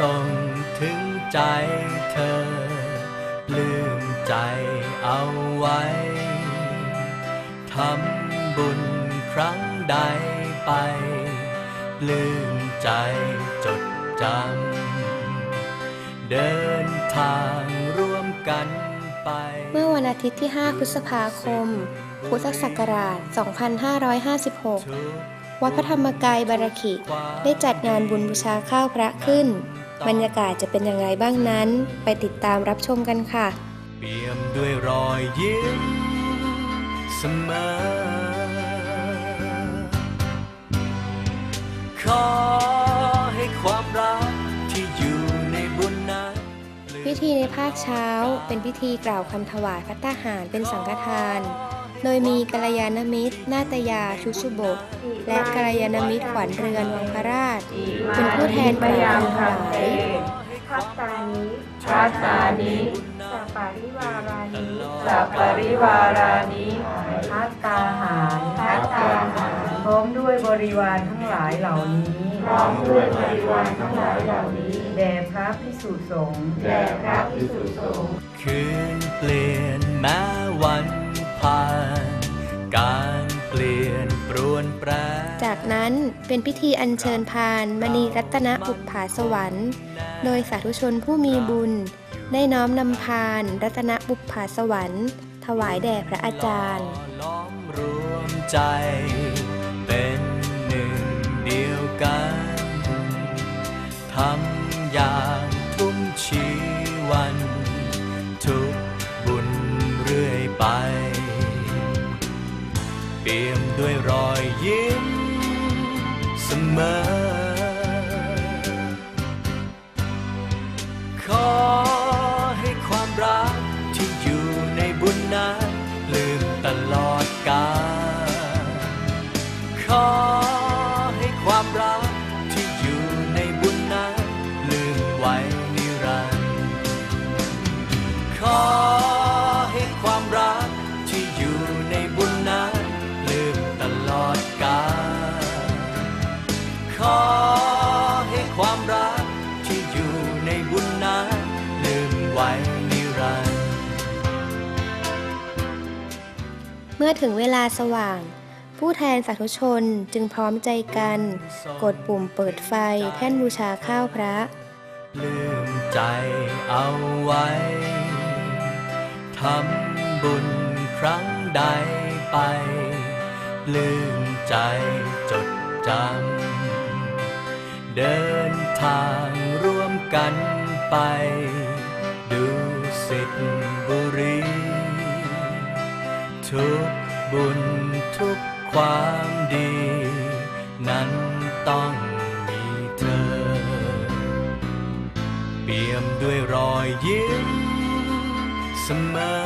ส่งถึงใจเธอ ลืมใจเอาไว้ ทำบุญครั้งใดไป ลืมใจจดจำ เดินทางร่วมกันไป เมื่อวันอาทิตย์ที่ 5 พฤษภาคม พุทธศักราช 2556 วัดพระธรรมกายบารคิได้จัดงานบุญบูชาข้าวพระขึ้น บรรยากาศจะเป็นอย่างไรบ้างนั้น ไปติดตามรับชมกันค่ะ เปี่ยมด้วยรอยยิ้มเสมอขอให้ความรักที่อยู่ในบุญนั้นพิธีในภาคเช้าเป็นพิธีกล่าวคำถวายพระตาหารเป็นสังฆทาน โดยมีกัลยาณมิตร นาตยา ชุชุบก และกัลยาณมิตรขวัญเรือนวังพระราช เป็นผู้แทนกล่าวคำถวายพัตตานิพัตตานิสัปปาริวารานิสัพปริวารานิพัตตาหารพัตตาหารพร้อมด้วยบริวารทั้งหลายเหล่านี้ พร้อมด้วยบริวารทั้งหลายเหล่านี้ แด่พระพิสุสงฆ์ แด่พระภิกษุสงฆ์ คืนเปลี่ยนแม้วัน ผ่าน การเปลี่ยนปรวนแปร จากนั้นเป็นพิธีอัญเชิญพานมณีรัตนบุปผาสวรรค์ โดยสาธุชนผู้มีบุญ ได้น้อมนำพานรัตนบุปผาสวรรค์ ถวายแด่พระอาจารย์ล้อมรวมใจ เป็นหนึ่งเดียวกันทำอย่าง ด้วยรอยยิ้มเสมอ ขอให้ความรัก มื่อถึงเวลาสว่าง ผู้แทนสาธุชนจึงพร้อมใจกัน กดปุ่มเปิดไฟแท่นบูชาข้าวพระ ลืมใจเอาไว้ ทำบุญครั้งใดไป ลืมใจจดจำ เดินทางร่วมกันไป ดูสิทบุรี ทุกบุญทุกความดี นั้นต้องมีเธอ เปี่ยมด้วยรอยยิ้มเสมอ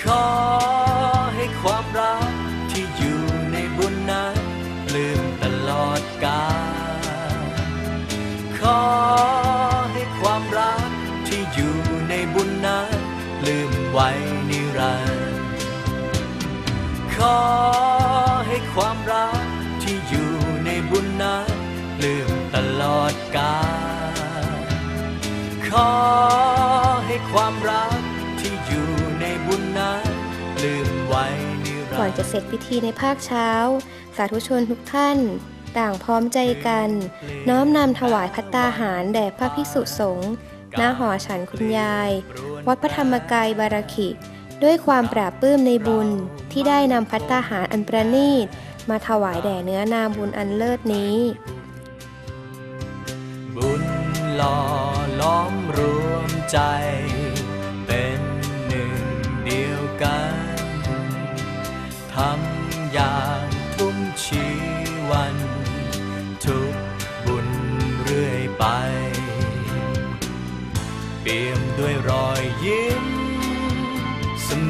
ขอ ลืมไว้นิรันดร์ขอให้ความรักที่อยู่ในบุญนั้นลืมตลอดกาลขอให้ความรักที่อยู่ในบุญนั้นลืมไว้นิรันดร์ก่อนจะเสร็จพิธีในภาคเช้า สาธุชนทุกท่านต่างพร้อมใจกัน น้อมนำถวายพัตตาหารแด่พระภิกษุสงฆ์ณหอฉันคุณยาย วัดพระธรรมกายบารคิด้วยความปราบปื้มในบุญที่ได้นำพัตตาหารอันประณีต มาถวายแด่เนื้อนาบุญอันเลิศนี้ บุญหล่อล้อมรวมใจ เป็นหนึ่งเดียวกันทำอย่างทุ่มชีวัน ทุกบุญเรื่อยไป เปี่ยมด้วยรอย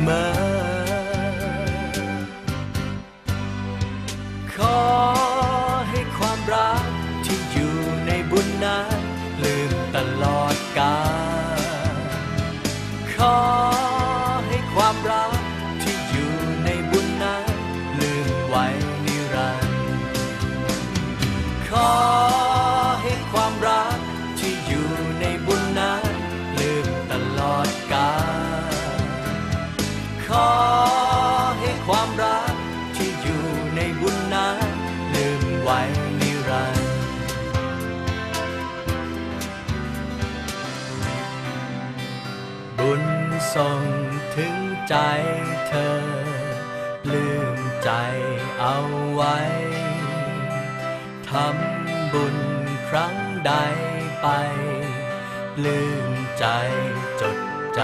มา ขอให้ความรัก ส่งถึงใจเธอลืมใจเอาไว้ ทำบุญครั้งใดไปลืมใจจดจ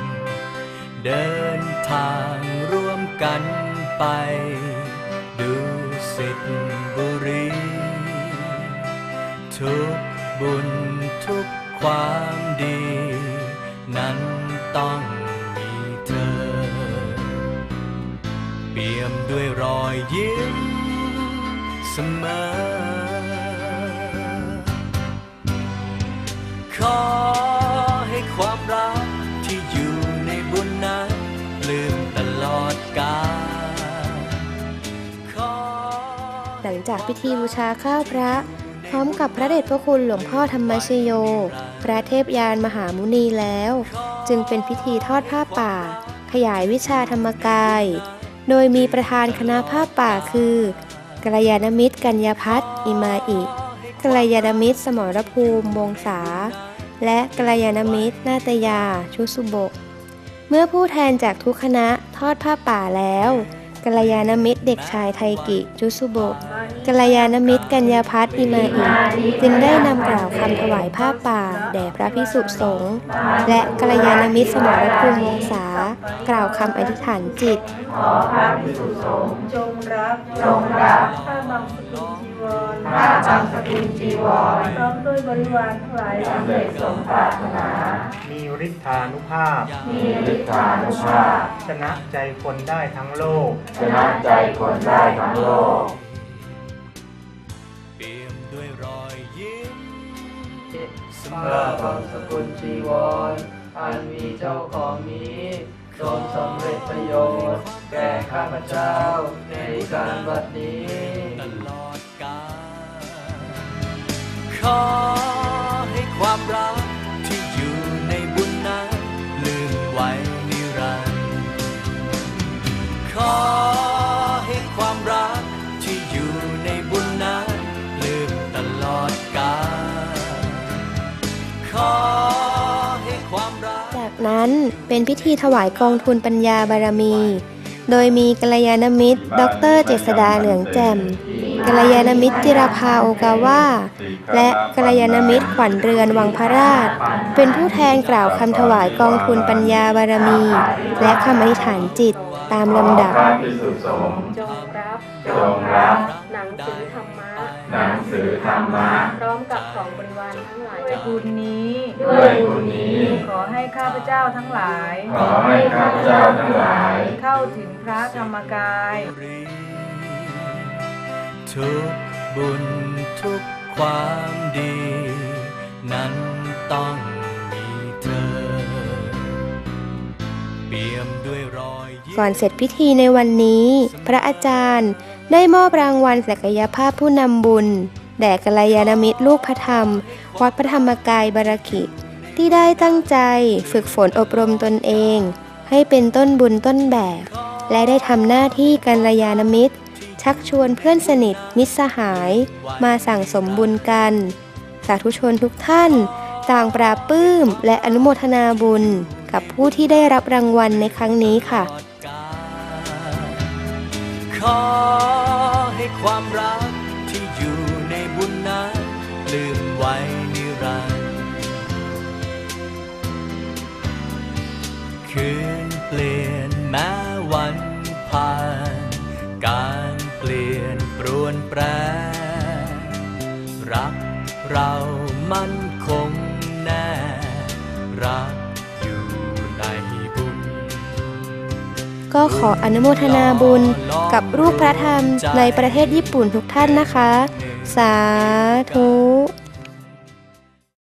ำ เดินทางร่วมกันไป ดูสิทบุรี ทุกบุญทุกความดี นั้นต้องมีเธอ เปี่ยมด้วยรอยยิ้มเสมอ ขอให้ความรักที่อยู่ในบุญนั้นลืมตลอดกาลหลังจากพิธีบูชาข้าวพระ พร้อมกับพระเดชพระคุณหลวงพ่อธรรมชโย ระเทพยานมหามุนีแล้ว จึงเป็นพิธีทอดผ้าป่า ขยายวิชาธรรมกาย โดยมีประธานคณะผ้าป่าคือกัลยาณมิตรกัญญาพัฒน์อิมาอิกัลยาณมิตร สมรภูมิวงศาและกัลยาณมิตร นาตยา ชุสุบก เมื่อผู้แทนจากทุกคณะทอดผ้าป่าแล้วกัลยาณมิตรเด็กชายไทกิจุสุโบก กัลยาณมิตรกัญญาพัฒน์อิมาอิจึงได้นำกล่าวคำถวายผ้าป่าแด่พระพิสุสงฆ์และกัลยาณมิตรสมรภูมิวงศากล่าวคำอธิษฐานจิต ขอพระพิสุสงฆ์จงรับจงรับผ้าบางสกุลจีวรผ้าบางสกุลจีวรพร้อมด้วยบริวารทั้งหลายสำเร็จสมปรารถนา มีฤทธานุภาพ มีฤทธานุภาพชนะใจคนได้ทั้งโลกชนะใจคนได้ทั้งโลก ผ้าบางสกุลจีวร อันมีเจ้าของนี้จงสำเร็จประโยชน์ แก่ข้าพเจ้าในการบัดนี้ตลอดกาลขอให้ความรักที่อยู่ในบุญนั้นลืมไว้นิรันดร์ขอ นั้น เป็นพิธีถวายกองทุนปัญญาบารมี โดยมีกัลยาณมิตร ดรเจษดาเหลืองแจ่มกัลยาณมิตรจิรภาโอกาว่าและกัลยาณมิตรขวัญเรือนวังพระราช เป็นผู้แทนกล่าวคำถวายกองทุนปัญญาบารมี และคำอธิษฐานจิตตามลำดับพระพิสุสงฆ์จงรับจงรับหนังสือธรรมะ หนังสือธรรมะ พร้อมกับของบริวารทั้งหลายด้วยบุญนี้ ด้วยบุญนี้ ขอให้ข้าพเจ้าทั้งหลาย ขอให้ข้าพเจ้าทั้งหลาย เข้าถึงพระธรรมกายทุกบุญทุกความดี นั้นต้องมีเธอ เปี่ยมด้วยรอยยิ้ม ก่อนเสร็จพิธีในวันนี้ พระอาจารย์ ได้มอบรางวัลศักยภาพผู้นำบุญ แด่กัลยาณมิตรลูกพระธรรม วัดพระธรรมกายบารากิที่ได้ตั้งใจฝึกฝนอบรมตนเอง ให้เป็นต้นบุญต้นแบบ และได้ทำหน้าที่กัลยาณมิตร ชักชวนเพื่อนสนิทมิตรสหาย มาสั่งสมบุญกัน สาธุชนทุกท่าน ต่างปราบปลื้ม และอนุโมทนาบุญ กับผู้ที่ได้รับรางวัลในครั้งนี้ค่ะ ขอ ความรักที่อยู่ในบุญนั้นลืมไว้นิรันดร์คืนเปลี่ยนแม้วันผ่าน การเปลี่ยนปรวนแปร รักเรามัน ก็ขออนุโมทนาบุญกับรูปพระธรรมในประเทศญี่ปุ่นทุกท่านนะคะ สาธุ